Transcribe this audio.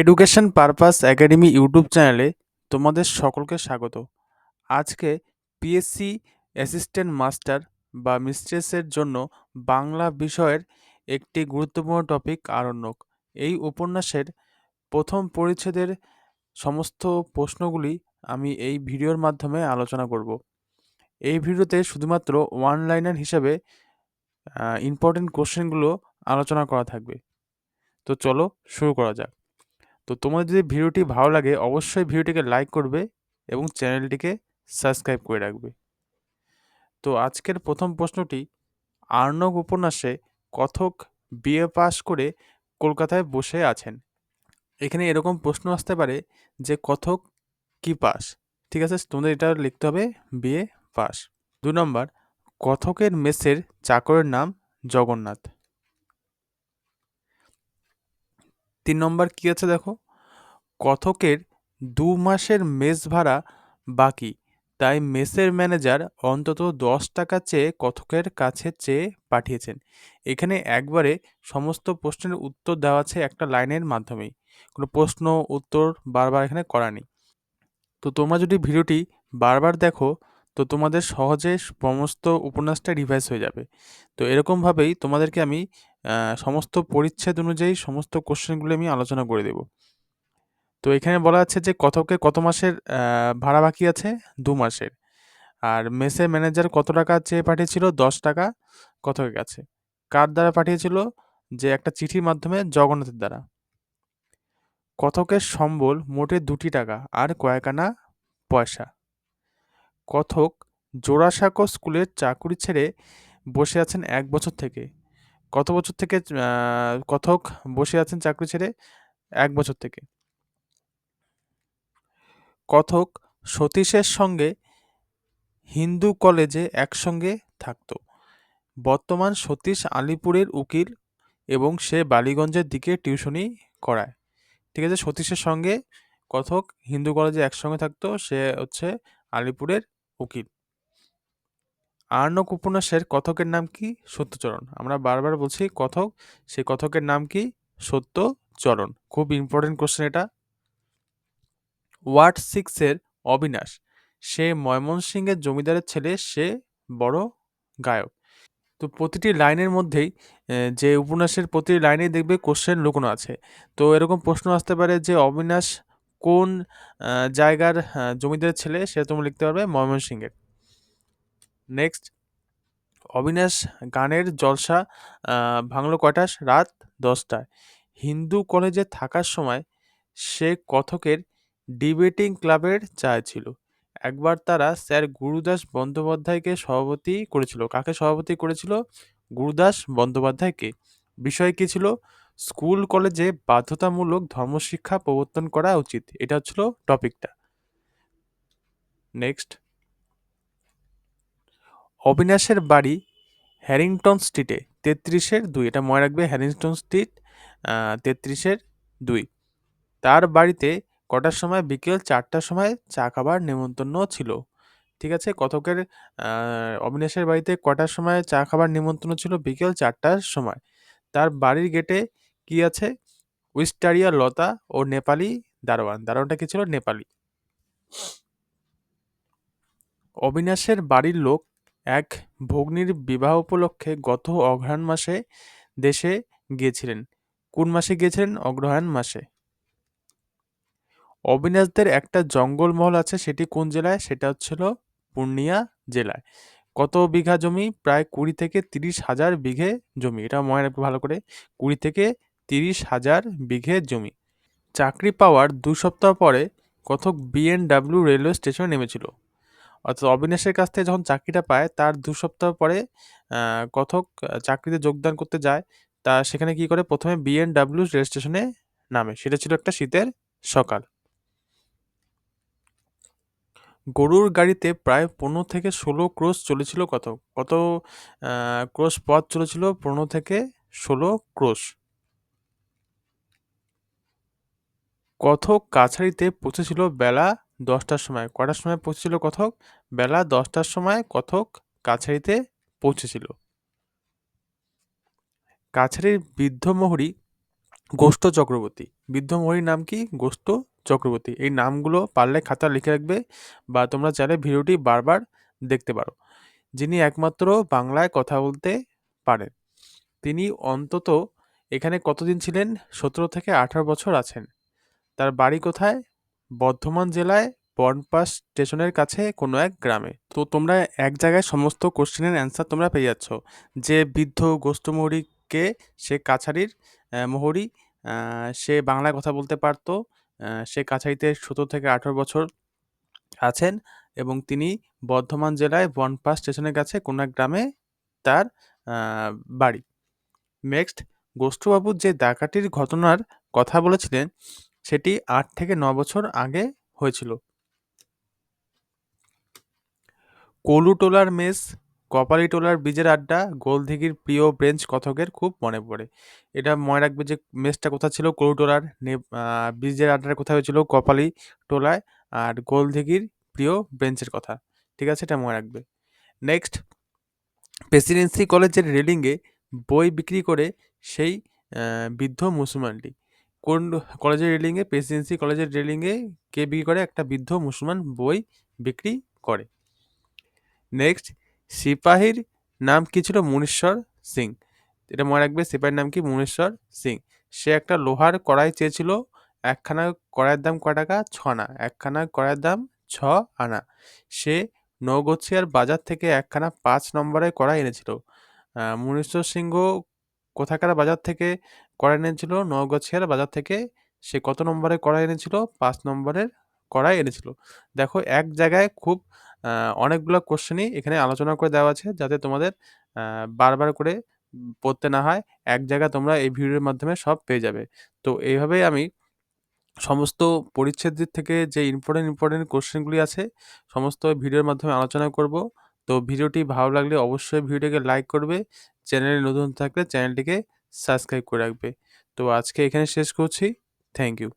Education purpose academy YouTube চ্যানেলে তোমাদের সকলকে স্বাগত। আজকে পিএসসি অ্যাসিস্ট্যান্ট মাস্টার বা মিস্ট্রেসের জন্য বাংলা বিষয়ের একটি গুরুত্বপূর্ণ টপিক আরণ্যক। এই উপন্যাসের প্রথম পরিচ্ছেদের সমস্ত প্রশ্নগুলি আমি এই ভিডিওর মাধ্যমে আলোচনা করব। এই ভিডিওতে শুধুমাত্র ওয়ান লাইনার হিসাবে ইম্পর্টেন্ট কোশ্চেনগুলো আলোচনা করা থাকবে। তো চলো শুরু করা যাক। তো তোমাদের যদি ভিডিওটি ভালো লাগে অবশ্যই ভিডিওটিকে লাইক করবে এবং চ্যানেলটিকে সাবস্ক্রাইব করে রাখবে। তো আজকের প্রথম প্রশ্নটি আর্নব উপন্যাসে কথক বিএ পাশ করে কলকাতায় বসে আছেন। এখানে এরকম প্রশ্ন আসতে পারে যে কথক কি পাস ঠিক আছে তোমাদের এটা লিখতে হবে বিএ পাস দু নম্বর কথকের মেসের চাকরের নাম জগন্নাথ। তিন নম্বর কী আছে দেখো? কথকের দু মাসের মেস ভাড়া বাকি? তাই মেসের ম্যানেজার অন্তত দশ টাকা চেয়ে কথকের কাছে চেয়ে পাঠিয়েছেন? এখানে একবারে সমস্ত প্রশ্নের উত্তর দেওয়া আছে একটা লাইনের মাধ্যমেই। কোনো প্রশ্ন, উত্তর বারবার এখানে করা নেই। তো তোমরা যদি ভিডিওটি বারবার দেখো, তো তোমাদের সহজে সমস্ত উপন্যাসটা রিভাইজ হয়ে যাবে। তো এরকমভাবেই তোমাদেরকে আমি সমস্ত পরিচ্ছেদ অনুযায়ী সমস্ত কোশ্চেনগুলো আমি আলোচনা করে দেব। তো এখানে বলা আছে যে কথকের কত মাসের ভাড়া বাকি আছে? দু মাসের। আর মেসের ম্যানেজার কত টাকা চেয়ে পাঠিয়েছিল? দশ টাকা কথকের কাছে কার দ্বারা পাঠিয়েছিল? যে একটা চিঠির মাধ্যমে জগন্নাথের দ্বারা। কথকের সম্বল? মোটে দুটি টাকা। আর কয়েকানা পয়সা। কথক জোড়াসাঁকো স্কুলের চাকুরি ছেড়ে বসে আছেন এক বছর থেকে। কত বছর থেকে কথক বসে আছেন চাকরি ছেড়ে? এক বছর থেকে। কথক সতীশের সঙ্গে হিন্দু কলেজে একসঙ্গে থাকত। বর্তমান সতীশ আলিপুরের উকিল এবং সে বালিগঞ্জের দিকে টিউশনি করায়। ঠিক আছে, সতীশের সঙ্গে কথক হিন্দু কলেজে একসঙ্গে থাকতো, সে হচ্ছে আলিপুরের উকিল। আর্ণক উপন্যাসের কথকের নাম কি? সত্যচরণ। আমরা বারবার বলছি, কথক সেই কথকের নাম কি? সত্যচরণ। খুব ইম্পর্টেন্ট কোশ্চেন এটা। ওয়ার্ড সিক্সের অবিনাশ। সে ময়মনসিংহের জমিদারের ছেলে, সে বড় গায়ক। তো প্রতিটি লাইনের মধ্যেই যে উপন্যাসের প্রতিটি লাইনেই দেখবে কোশ্চেন লুকোনো আছে। তো এরকম প্রশ্ন আসতে পারে যে, অবিনাশ কোন জায়গার জমিদারের ছেলে সে তুমি লিখতে পারবে ময়মনসিংহের। নেক্সট। অবিনাশ গানের জলসা ভাঙলো কয়টা রাত দশটায়। হিন্দু কলেজে থাকার সময় সে কথকের ডিবেটিং ক্লাবের চায় ছিল। একবার তারা স্যার গুরুদাস বন্দ্যোপাধ্যায়কে সভাপতি করেছিল। কাকে সভাপতি করেছিল? গুরুদাস বন্দ্যোপাধ্যায়কে। বিষয় কী ছিল? স্কুল কলেজে বাধ্যতামূলক ধর্মশিক্ষা প্রবর্তন করা উচিত। এটা হচ্ছিল টপিকটা। নেক্সট। অবিনাশের বাড়ি হ্যারিংটন স্ট্রিটে, তেত্রিশের দুই। এটা মনে রাখবে, হ্যারিংটন স্ট্রিট তেত্রিশের দুই। তার বাড়িতে কটার সময়? বিকেল চারটার সময় চা খাবার নেমন্তন্ন ছিল। ঠিক আছে? কথকের অবিনাশের বাড়িতে কটার সময় চা খাবার নিমন্ত্রণ ছিল? বিকেল চারটার সময়। তার বাড়ির গেটে কি আছে? উইস্টারিয়া লতা ও নেপালি দারোয়ান। দারোয়ানটা কি ছিল? নেপালি। অবিনাশের বাড়ির লোক এক ভগ্নীর বিবাহ উপলক্ষে গত অঘ্রাণ মাসে দেশে গিয়েছিলেন। কোন মাসে গিয়েছিলেন? অগ্রহায়ণ মাসে। অবিনাশদের একটা জঙ্গলমহল আছে, সেটি কোন জেলায়? সেটা হচ্ছিল পূর্ণিয়া জেলায়। কত বিঘা জমি? প্রায় কুড়ি থেকে তিরিশ হাজার বিঘে জমি। এটা মনে রাখবে ভালো করে। কুড়ি থেকে তিরিশ হাজার বিঘে জমি। চাকরি পাওয়ার দু সপ্তাহ পরে কথক বিএনডাব্লিউ রেলওয়ে স্টেশনে নেমেছিল। অর্থাৎ অবিনাশের কাছ থেকে যখন চাকরিটা পায়, তার দু সপ্তাহ পরে কথক চাকরিতে যোগদান করতে যায়, তা সেখানে কি করে? প্রথমে বিএনডাব্লিউ রেল স্টেশনে নামে। সেটা ছিল একটা শীতের সকাল। গরুর গাড়িতে প্রায় পনেরো থেকে ষোলো ক্রোশ চলেছিল কত? কত ক্রোশ পথ চলেছিল পনেরো থেকে ষোলো ক্রোশ? কথক কাছারিতে পৌঁছেছিল বেলা দশটার সময়। কটার সময় পৌঁছেছিল কথক বেলা দশটার সময় কথক কাছারিতে পৌঁছেছিল। কাছারির বৃদ্ধ মোহরি গোষ্ঠ চক্রবর্তী। বৃদ্ধ মহির নাম কি? গোষ্ঠ চক্রবর্তী। এই নামগুলো পারলে খাতা লিখে রাখবে বা তোমরা চাইলে ভিডিওটি বারবার দেখতে পারো। যিনি একমাত্র বাংলায় কথা বলতে পারেন। তিনি অন্তত এখানে কতদিন ছিলেন? সতেরো থেকে আঠারো বছর আছেন। তার বাড়ি কোথায়? বর্ধমান জেলায় বনপাস স্টেশনের কাছে কোনো এক গ্রামে। তো তোমরা এক জায়গায় সমস্ত কোশ্চেনের অ্যান্সার তোমরা পেয়ে যাচ্ছ। যে বৃদ্ধ গোষ্ঠমোহরীকে সে কাছারির মোহরী সে বাংলায় কথা বলতে পারতো সে কাছারিতে সতেরো থেকে আঠারো বছর আছেন এবং তিনি বর্ধমান জেলায় বনপাস স্টেশনের কাছে কোনো এক গ্রামে তার বাড়ি। নেক্সট গোষ্ঠবাবুর যে ডাকাতির ঘটনার কথা বলেছিলেন, সেটি আট থেকে ন বছর আগে হয়েছিল। কলুটোলার মেস কপালিটোলার বীজের আড্ডা গোলদিঘির প্রিয় ব্রেঞ্চ কথকের খুব মনে পড়ে। এটা মনে রাখবে যে মেসটা কোথা ছিল? কলুটোলার বীজের আড্ডার কোথায় হয়েছিল? কপালি টোলায় আর গোলদিঘির প্রিয় ব্রেঞ্চের কথা। ঠিক আছে? এটা মনে রাখবে। নেক্সট, প্রেসিডেন্সি কলেজের রেলিংয়ে বই বিক্রি করে সেই বৃদ্ধ মুসলমানটি। কোন কলেজের রেলিংয়ে? প্রেসিডেন্সি কলেজের রেলিংয়ে কে বিক্রি করে? একটা বৃদ্ধ মুসলমান বই বিক্রি করে। নেক্সট সিপাহীর নাম কি ছিল মুনীশ্বর সিং? এটা মনে রাখবে, সিপাহীর নাম কি মুনীশ্বর সিং? সে একটা লোহার কড়াই চেয়েছিল, একখানা কড়াইয়ের দাম ক টাকা? ছ আনা। একখানা কড়াইয়ের দাম ছ আনা। সে নৌগছিয়ার বাজার থেকে একখানা পাঁচ নম্বরের কড়াই এনেছিল। মুনীশ্বর সিংহ কোথাকার বাজার থেকে কড়াই এনেছিল? নৌগছিয়ার বাজার থেকে সে কত নম্বরের কড়াই এনেছিল? পাঁচ নম্বরের কড়াই এনেছিল। দেখো, এক জায়গায় খুব অনেকগুলো কোশ্চেনই এখানে আলোচনা করে দেওয়া আছে যাতে তোমাদের বারবার করে পড়তে না হয়, এক জায়গায় তোমরা এই ভিডিওর মাধ্যমে সব পেয়ে যাবে। তো এইভাবেই আমি সমস্ত পরিচ্ছেদের থেকে যে ইম্পর্টেন্ট ইম্পর্টেন্ট কোশ্চেনগুলি আছে, সমস্ত ভিডিওর মাধ্যমে আলোচনা করব। তো ভিডিওটি ভালো লাগলে অবশ্যই ভিডিওটিকে লাইক করবে, চ্যানেলে নতুন থাকলে চ্যানেলটিকে সাবস্ক্রাইব করে রাখবে। তো আজকে এখানে শেষ করছি। Thank you